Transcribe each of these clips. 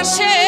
achei.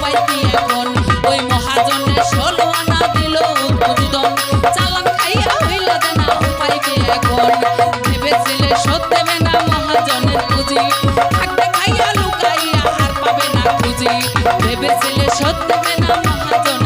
পাইতি এখন। ওই মহাজনের ষোলো আনা দিল চালান খাইয়া হইল জানা পাইবে এখন। ভেবেছিলে শোধ দেবে না মহাজনের পুঁজি। থাকবে খাইয়া লুকাইয়া আর পাবে না খুঁজি। ভেবেছিলে শোধ দেবে না মহাজন